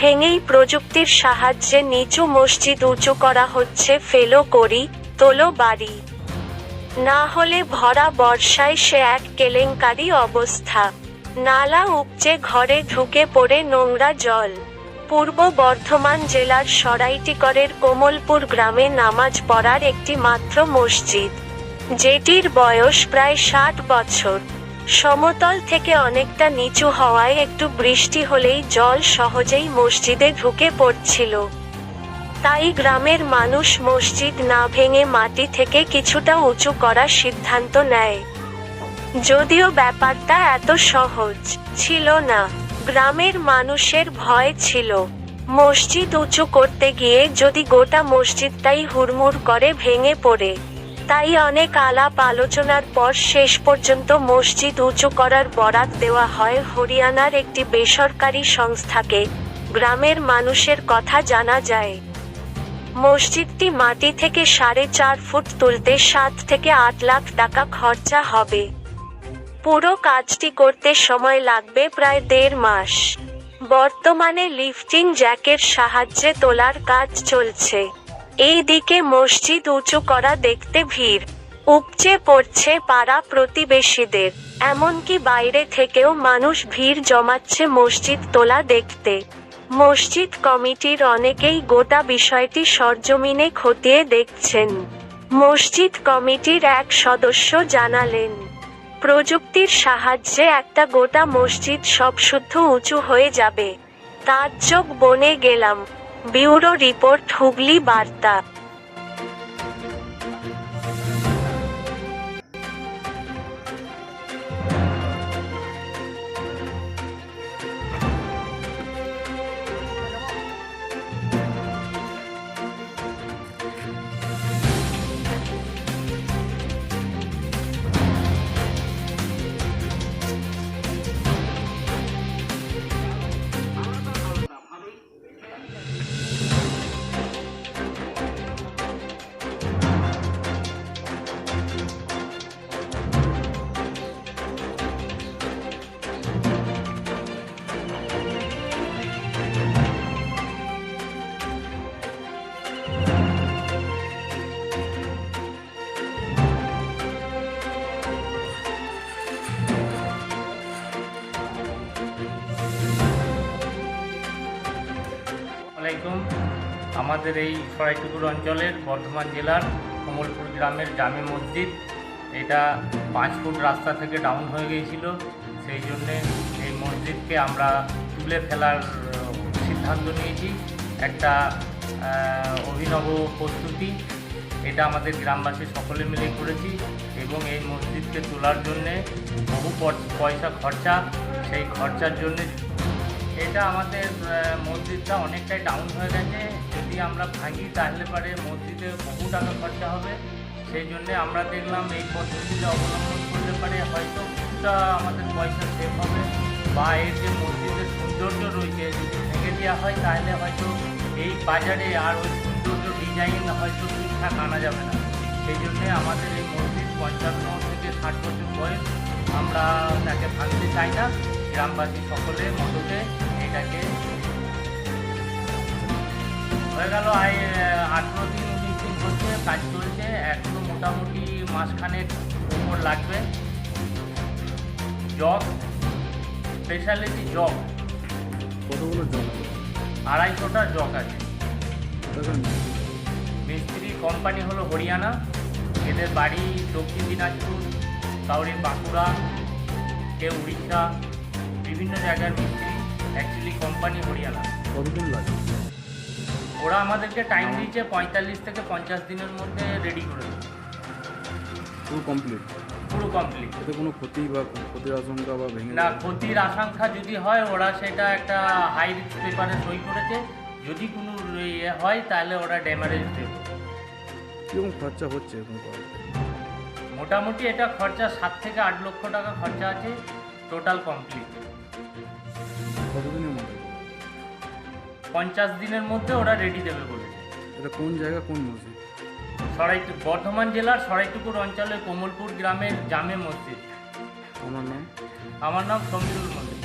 ভেঙেই প্রযুক্তির সাহায্যে নিচু মসজিদ উঁচু করা হচ্ছে, ফেলো করি, তোলো বাড়ি। না হলে ভরা বর্ষায় সে এক কেলেঙ্কারি অবস্থা। নালা উপচে ঘরে ঢুকে পড়ে নোংরা জল। পূর্ব বর্ধমান জেলার সরাইটিকরের কোমলপুর গ্রামে নামাজ পড়ার একটি মাত্র মসজিদ, যেটির বয়স প্রায় ষাট বছর। সমতল থেকে অনেকটা নিচু হওয়ায় একটু বৃষ্টি হলেই জল সহজেই মসজিদে ঢুকে পড়ছিল। তাই গ্রামের মানুষ মসজিদ না ভেঙে মাটি থেকে কিছুটা উঁচু করার সিদ্ধান্ত নেয়। যদিও ব্যাপারটা এত সহজ ছিল না। গ্রামের মানুষের ভয় ছিল। মসজিদ উঁচু করতে গিয়ে যদি গোটা মসজিদটাই হুড়মুড় করে ভেঙে পড়ে তাই অনেক আলাপ আলোচনার পর শেষ পর্যন্ত মসজিদ উঁচু করার বরাত দেওয়া হয় হরিয়ানার একটি বেসরকারি সংস্থাকে। গ্রামের মানুষের কথা জানা যায়। মসজিদটি মাটি থেকে সাড়ে চার ফুট তুলতে সাত থেকে আট লাখ টাকা খরচা হবে। পুরো কাজটি করতে সময় লাগবে প্রায় দেড় মাস। বর্তমানে লিফটিং জ্যাকের সাহায্যে তোলার কাজ চলছে। এই দিকে মসজিদ উঁচু করা দেখতে ভিড়। উপচে পড়ছে পাড়া প্রতিবেশীদের। এমনকি বাইরে থেকেও মানুষ ভিড় জমাচ্ছে মসজিদ তোলা দেখতে। মসজিদ কমিটির অনেকেই গোটা বিষয়টি সরজমিনে খতিয়ে দেখছেন। মসজিদ কমিটির এক সদস্য জানালেন, প্রযুক্তির সাহায্যে একটা গোটা মসজিদ সব শুদ্ধ উঁচু হয়ে যাবে। তাজ্জব বনে গেলাম। ব্যুরো রিপোর্ট হুগলি বার্তা আলাইকুম আমাদের এই সরাইটুকুর অঞ্চলের বর্ধমান জেলার কমলপুর গ্রামের জামে মসজিদ। এটা পাঁচ ফুট রাস্তা থেকে ডাউন হয়ে গিয়েছিল। সেই জন্যে এই মসজিদকে আমরা তুলে ফেলার সিদ্ধান্ত নিয়েছি। একটা অভিনব প্রস্তুতি। এটা আমাদের গ্রামবাসী সকলে মিলে করেছি এবং এই মসজিদকে তোলার জন্যে বহু পয়সা খরচা। সেই খরচার জন্যে এটা আমাদের মসজিদটা অনেকটাই ডাউন হয়ে গেছে। যদি আমরা ভাঙি, তাহলে পরে মসজিদে বহু টাকা খরচা হবে। সেই জন্যে আমরা দেখলাম এই পদ্ধতিটা অবলম্বন করলে পারে। হয়তো কিছুটা আমাদের পয়সা সেভ হবে। বা এর যে মসজিদের সৌন্দর্য রয়েছে, যদি ভেঙে দেওয়া হয়, তাহলে হয়তো এই বাজারে আর ওই সৌন্দর্য ডিজাইন হয়তো ঠিকঠাক আনা যাবে না। সেই জন্যে আমাদের এই মসজিদ পঞ্চান্ন থেকে ষাট বছর বয়স। আমরা তাকে ভাঙতে চাই না। গ্রামবাসী সকলে মদতে এটাকে হয়ে গেল আঠেরো দিন উনিশ দিন হচ্ছে কাজ চলছে এখনও মোটামুটি মাসখানেক উপর লাগবে। জব স্পেশালিটি জব কতগুলো জল আড়াইশোটা জগ আছে। মিস্ত্রি কোম্পানি হলো হরিয়ানা এদের বাড়ি দক্ষিণ দিনাজপুর কাউরির বাঁকুড়া কেউ উড়িষ্যা বিভিন্ন জায়গার মিস্ত্রি। অ্যাকচুয়ালি কোম্পানি হরিয়ানা কতদিন লাগে। ওরা আমাদেরকে টাইম দিয়েছে পঁয়তাল্লিশ থেকে পঞ্চাশ দিনের মধ্যে রেডি করে দেবে পুরো কমপ্লিট পুরো কমপ্লিট এতে কোনো ক্ষতি বা ক্ষতির আশঙ্কা বা ভেঙে না ক্ষতির আশঙ্কা যদি হয় ওরা সেটা একটা হাই রিস্ক পেপারে সই করেছে। যদি কোনো ইয়ে হয় তাহলে ওরা ড্যামারেজ দেবে। কীরকম খরচা হচ্ছে করাতে মোটামুটি এটা খরচা সাত থেকে আট লক্ষ টাকা খরচা আছে টোটাল কমপ্লিট কতদিনের মধ্যে? পঞ্চাশ দিনের মধ্যে ওরা রেডি দেবে বলেছে। এটা কোন জায়গা কোন মসজিদ? সরাইটু বর্ধমান জেলার সরাইটুকুর অঞ্চলে কোমলপুর গ্রামের জামে মসজিদ। আমার নাম? আমার নাম সমীরুল মন্দির